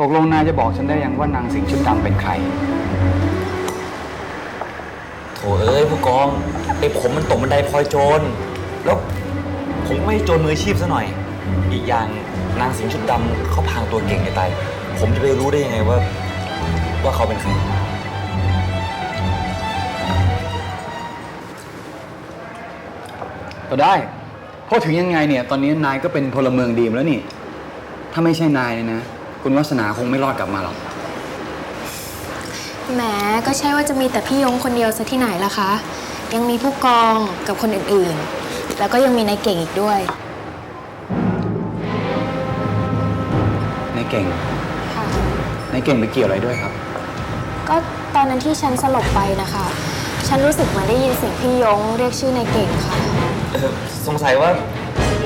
ตกลงนายจะบอกฉันได้ยังว่านางสิงห์ชุดดำเป็นใคร โถเอ้ยผู้กองไอ้ผมมันตกบันไดพลอยโจร แล้วผมไม่ใช่โจรมืออาชีพซะหน่อย อีกอย่างนางสิงห์ชุดดำเขาพรางตัวเก่งไงตาย ผมจะไปรู้ได้ยังไงว่า ว่าเขาเป็นใคร ก็ได้ เพราะถึงยังไงเนี่ย ตอนนี้นายก็เป็นพลเมืองดีมาแล้วนี่ ถ้าไม่ใช่นายเนี่ยนะ คุณวัฒนาคงไม่รอดกลับมาหรอก แหมก็ใช่ว่าจะมีแต่พี่ยงคนเดียวซะที่ไหนล่ะคะ ยังมีผู้กองกับคนอื่นๆ แล้วก็ยังมีนายเก่งอีกด้วย นายเก่ง ค่ะ นายเก่งไปเกี่ยวอะไรด้วยครับ ก็ตอนนั้นที่ฉันสลบไปนะคะ ฉันรู้สึกเหมือนได้ยินเสียงพี่ยงเรียกชื่อนายเก่งค่ะเออสงสัยว่า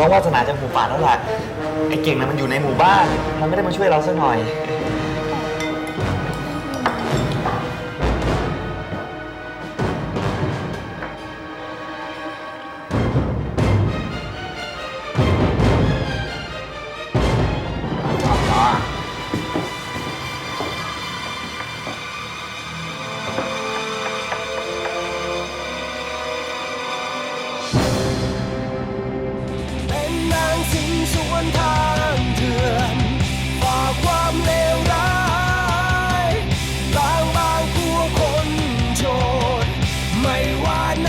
น้องวาสนาจะหมู่ป่าแล้วล่ะไอ้เก่งนะมันอยู่ในหมู่บ้าน มันไม่ได้มาช่วยเราซะหน่อย one time.